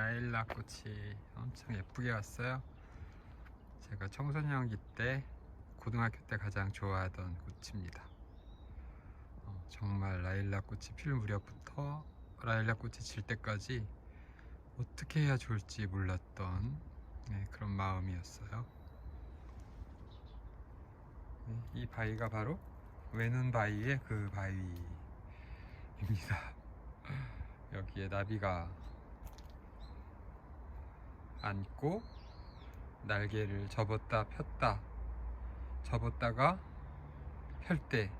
라일락 꽃이 엄청 예쁘게 왔어요. 제가 청소년기 때 고등학교 때 가장 좋아하던 꽃입니다. 어, 정말 라일락 꽃이 필 무렵부터 라일락 꽃이 질 때까지 어떻게 해야 좋을지 몰랐던 네, 그런 마음이었어요. 네, 이 바위가 바로 외눈 바위의 그 바위입니다. 여기에 나비가 앉고 날개를 접었다 폈다 접었다가 펼 때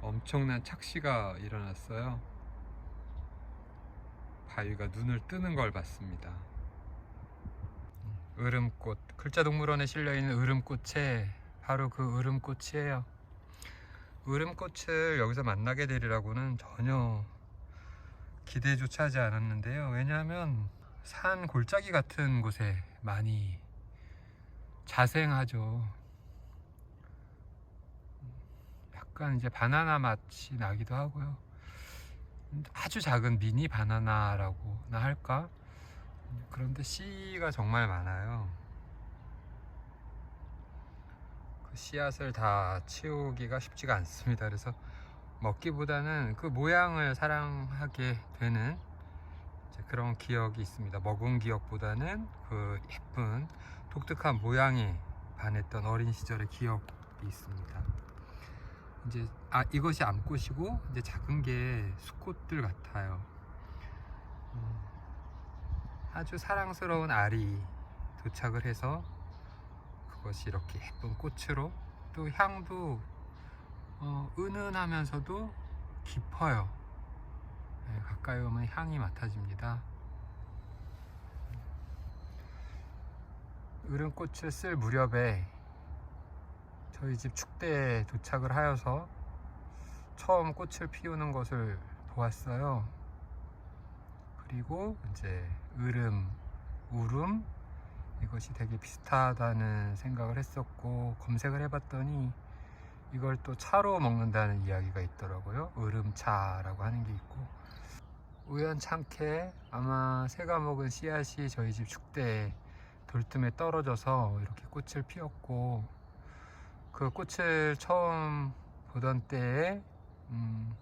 엄청난 착시가 일어났어요. 바위가 눈을 뜨는 걸 봤습니다. 으름꽃 글자동물원에 실려 있는 으름꽃에 바로 그 으름꽃이에요. 으름꽃을 여기서 만나게 되리라고는 전혀 기대조차 하지 않았는데요. 왜냐하면 산 골짜기 같은 곳에 많이 자생하죠. 약간 이제 바나나 맛이 나기도 하고요. 아주 작은 미니 바나나라고나 할까? 그런데 씨가 정말 많아요. 그 씨앗을 다 치우기가 쉽지가 않습니다. 그래서 먹기보다는 그 모양을 사랑하게 되는 그런 기억이 있습니다. 먹은 기억보다는 그 예쁜 독특한 모양에 반했던 어린 시절의 기억이 있습니다. 이제 아 이것이 암꽃이고 이제 작은 게 수꽃들 같아요. 음, 아주 사랑스러운 알이 도착을 해서 그것이 이렇게 예쁜 꽃으로 또 향도 어, 은은하면서도 깊어요. 네, 가까이 오면 향이 맡아집니다. 으름꽃을 쓸 무렵에 저희 집 축대에 도착을 하여서 처음 꽃을 피우는 것을 보았어요. 그리고 이제 으름, 우름 이것이 되게 비슷하다는 생각을 했었고 검색을 해봤더니 이걸 또 차로 먹는다는 이야기가 있더라고요. 으름차라고 하는 게 있고 우연찮게 아마 새가 먹은 씨앗이 저희 집 축대에 돌틈에 떨어져서 이렇게 꽃을 피웠고 그 꽃을 처음 보던 때에 음,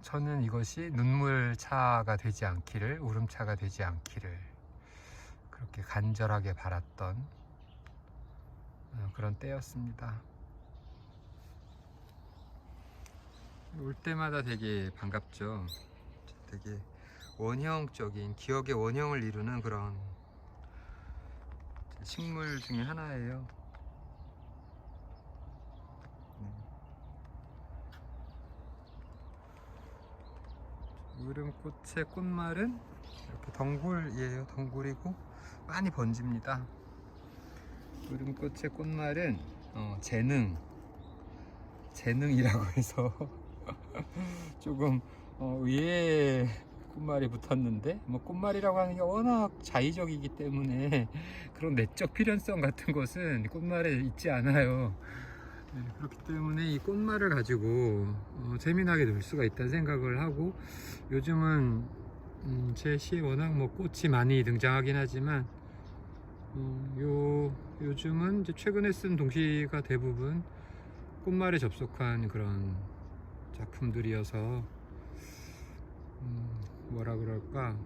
저는 이것이 눈물차가 되지 않기를 울음차가 되지 않기를 그렇게 간절하게 바랐던 어, 그런 때였습니다. 올 때마다 되게 반갑죠. 되게 원형적인 기억의 원형을 이루는 그런 식물 중에 하나예요. 으름꽃의 꽃말은 이렇게 덩굴이에요. 덩굴이고 많이 번집니다. 으름꽃의 꽃말은 어, 재능, 재능이라고 해서 조금 어, 위에 꽃말이 붙었는데 뭐 꽃말이라고 하는 게 워낙 자의적이기 때문에 그런 내적 필연성 같은 것은 꽃말에 있지 않아요. 네, 그렇기 때문에 이 꽃말을 가지고 어, 재미나게 놀 수가 있다는 생각을 하고 요즘은 음, 제 시에 워낙 뭐 꽃이 많이 등장하긴 하지만 어, 요 요즘은 이제 최근에 쓴 동시가 대부분 꽃말에 접속한 그런 작품들이어서 음, 뭐라 그럴까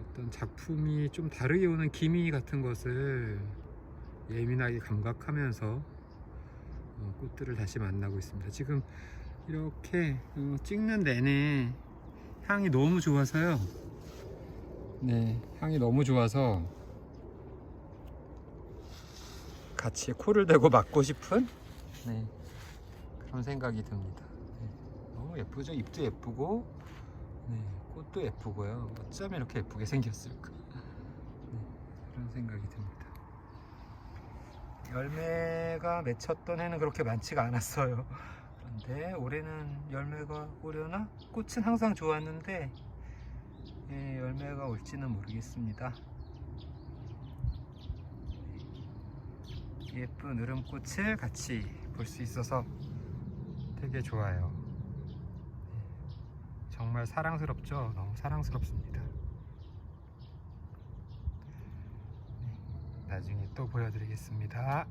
어떤 작품이 좀 다르게 오는 기미 같은 것을 예민하게 감각하면서 어, 꽃들을 다시 만나고 있습니다. 지금 이렇게 어, 찍는 내내 향이 너무 좋아서요. 네, 향이 너무 좋아서 같이 코를 대고 맡고 싶은 네, 그런 생각이 듭니다. 네, 너무 예쁘죠? 잎도 예쁘고 네, 꽃도 예쁘고요. 어쩜 이렇게 예쁘게 생겼을까? 네, 그런 생각이 듭니다. 열매가 맺혔던 해는 그렇게 많지가 않았어요. 그런데 올해는 열매가 오려나? 꽃은 항상 좋았는데 예, 열매가 올지는 모르겠습니다. 예쁜 으름꽃을 같이 볼 수 있어서 되게 좋아요. 예, 정말 사랑스럽죠. 너무 사랑스럽습니다. 네, 나중에 또 보여드리겠습니다.